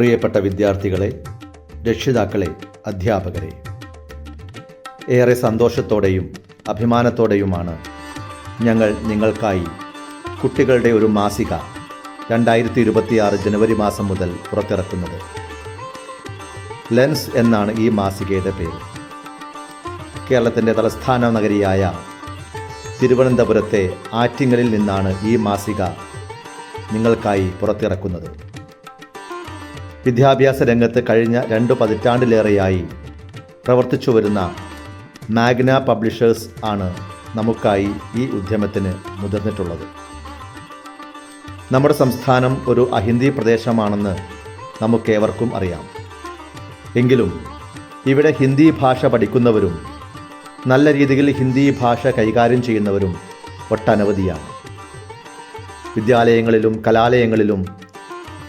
പ്രിയപ്പെട്ട വിദ്യാർത്ഥികളെ രക്ഷിതാക്കളെ അധ്യാപകരെ ഏറെ സന്തോഷത്തോടെയും അഭിമാനത്തോടെയുമാണ് ഞങ്ങൾ നിങ്ങൾക്കായി കുട്ടികളുടെ ഒരു മാസിക രണ്ടായിരത്തി ഇരുപത്തിയാറ് ജനുവരി മാസം മുതൽ പുറത്തിറക്കുന്നത്. ലെൻസ് എന്നാണ് ഈ മാസികയുടെ പേര്. കേരളത്തിന്റെ തലസ്ഥാന നഗരിയായ തിരുവനന്തപുരത്തെ ആറ്റിങ്ങലിൽ നിന്നാണ് ഈ മാസിക നിങ്ങൾക്കായി പുറത്തിറക്കുന്നത്. വിദ്യാഭ്യാസ രംഗത്ത് കഴിഞ്ഞ രണ്ടു പതിറ്റാണ്ടിലേറെയായി പ്രവർത്തിച്ചു വരുന്ന മാഗ്ന പബ്ലിഷേഴ്സ് ആണ് നമുക്കായി ഈ ഉദ്യമത്തിന് മുതിർന്നിട്ടുള്ളത്. നമ്മുടെ സംസ്ഥാനം ഒരു അഹിന്ദി പ്രദേശമാണെന്ന് നമുക്കേവർക്കും അറിയാം. എങ്കിലും ഇവിടെ ഹിന്ദി ഭാഷ പഠിക്കുന്നവരും നല്ല രീതിയിൽ ഹിന്ദി ഭാഷ കൈകാര്യം ചെയ്യുന്നവരും ഒട്ടനവധിയാണ്. വിദ്യാലയങ്ങളിലും കലാലയങ്ങളിലും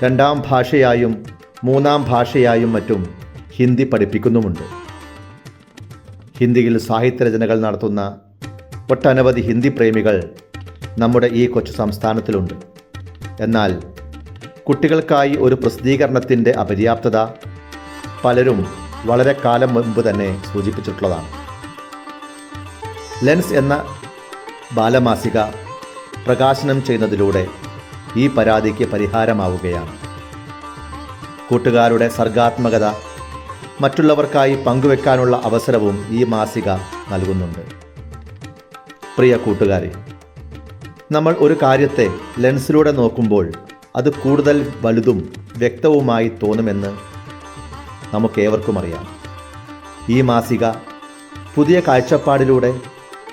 രണ്ടാം ഭാഷയായും മൂന്നാം ഭാഷയായും മറ്റും ഹിന്ദി പഠിപ്പിക്കുന്നുമുണ്ട്. ഹിന്ദിയിൽ സാഹിത്യരചനകൾ നടത്തുന്ന ഒട്ടനവധി ഹിന്ദി പ്രേമികൾ നമ്മുടെ ഈ കൊച്ചു സംസ്ഥാനത്തിലുണ്ട്. എന്നാൽ കുട്ടികൾക്കായി ഒരു പ്രസിദ്ധീകരണത്തിന്റെ അപര്യാപ്തത പലരും വളരെ കാലം മുമ്പ് തന്നെ സൂചിപ്പിച്ചിട്ടുള്ളതാണ്. ലെൻസ് എന്ന ബാലമാസിക പ്രകാശനം ചെയ്യുന്നതിലൂടെ ഈ പരാതിക്ക് പരിഹാരമാവുകയാണ്. കൂട്ടുകാരുടെ സർഗാത്മകത മറ്റുള്ളവർക്കായി പങ്കുവെക്കാനുള്ള അവസരവും ഈ മാസിക നൽകുന്നുണ്ട്. പ്രിയ കൂട്ടുകാരെ നമ്മൾ ഒരു കാര്യത്തെ ലെൻസിലൂടെ നോക്കുമ്പോൾ അത് കൂടുതൽ വലുതും വ്യക്തവുമായി തോന്നുമെന്ന് നമുക്കേവർക്കും അറിയാം. ഈ മാസിക പുതിയ കാഴ്ചപ്പാടിലൂടെ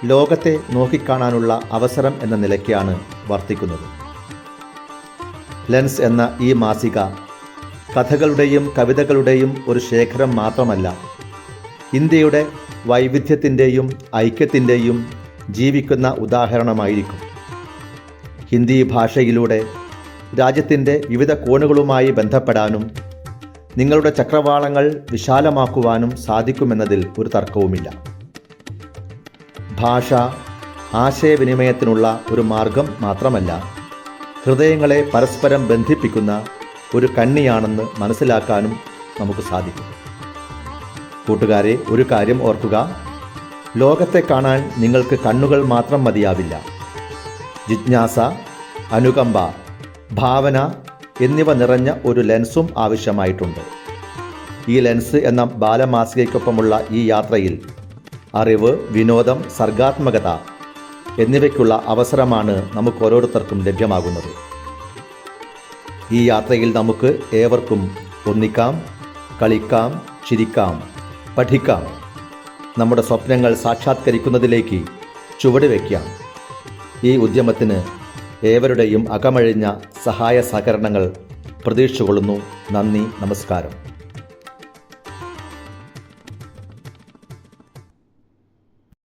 ലോകത്തെ നോക്കിക്കാണാനുള്ള അവസരം എന്ന നിലയ്ക്കാണ് വർത്തിക്കുന്നത്. ലെൻസ് എന്ന ഈ മാസിക കഥകളുടെയും കവിതകളുടെയും ഒരു ശേഖരം മാത്രമല്ല. ഇന്ത്യയുടെ വൈവിധ്യത്തിന്റെയും ഐക്യത്തിന്റെയും ജീവിക്കുന്ന ഉദാഹരണമായിരിക്കും. ഹിന്ദി ഭാഷയിലൂടെ രാജ്യത്തിന്റെ വിവിധ കോണുകളുമായി ബന്ധപ്പെടാനും നിങ്ങളുടെ ചക്രവാളങ്ങൾ വിശാലമാക്കുവാനും സാധിക്കുമെന്നതിൽ ഒരു തർക്കവുമില്ല. ഭാഷ ആശയവിനിമയത്തിനുള്ള ഒരു മാർഗം മാത്രമല്ല ഹൃദയങ്ങളെ പരസ്പരം ബന്ധിപ്പിക്കുന്ന ഒരു കണ്ണിയാണെന്ന് മനസ്സിലാക്കാനും നമുക്ക് സാധിക്കും. കൂട്ടുകാരെ ഒരു കാര്യം ഓർക്കുക. ലോകത്തെ കാണാൻ നിങ്ങൾക്ക് കണ്ണുകൾ മാത്രം മതിയാവില്ല. ജിജ്ഞാസ അനുകമ്പ ഭാവന എന്നിവ നിറഞ്ഞ ഒരു ലെൻസും ആവശ്യമായിട്ടുണ്ട്. ഈ ലെൻസ് എന്ന ബാലമാസികയ്ക്കൊപ്പമുള്ള ഈ യാത്രയിൽ അറിവ് വിനോദം സർഗാത്മകത എന്നിവയ്ക്കുള്ള അവസരമാണ് നമുക്ക് ഓരോരുത്തർക്കും ലഭ്യമാകുന്നത്. ഈ യാത്രയിൽ നമുക്ക് ഏവർക്കും ഒന്നിക്കാം കളിക്കാം ചിരിക്കാം പഠിക്കാം. നമ്മുടെ സ്വപ്നങ്ങൾ സാക്ഷാത്കരിക്കുന്നതിലേക്ക് ചുവടുവെക്കാം ഈ ഉദ്യമത്തിന് ഏവരുടെയും അകമഴിഞ്ഞ സഹായ സഹകരണങ്ങൾ പ്രതീക്ഷിച്ചുകൊള്ളുന്നു. നന്ദി നമസ്കാരം.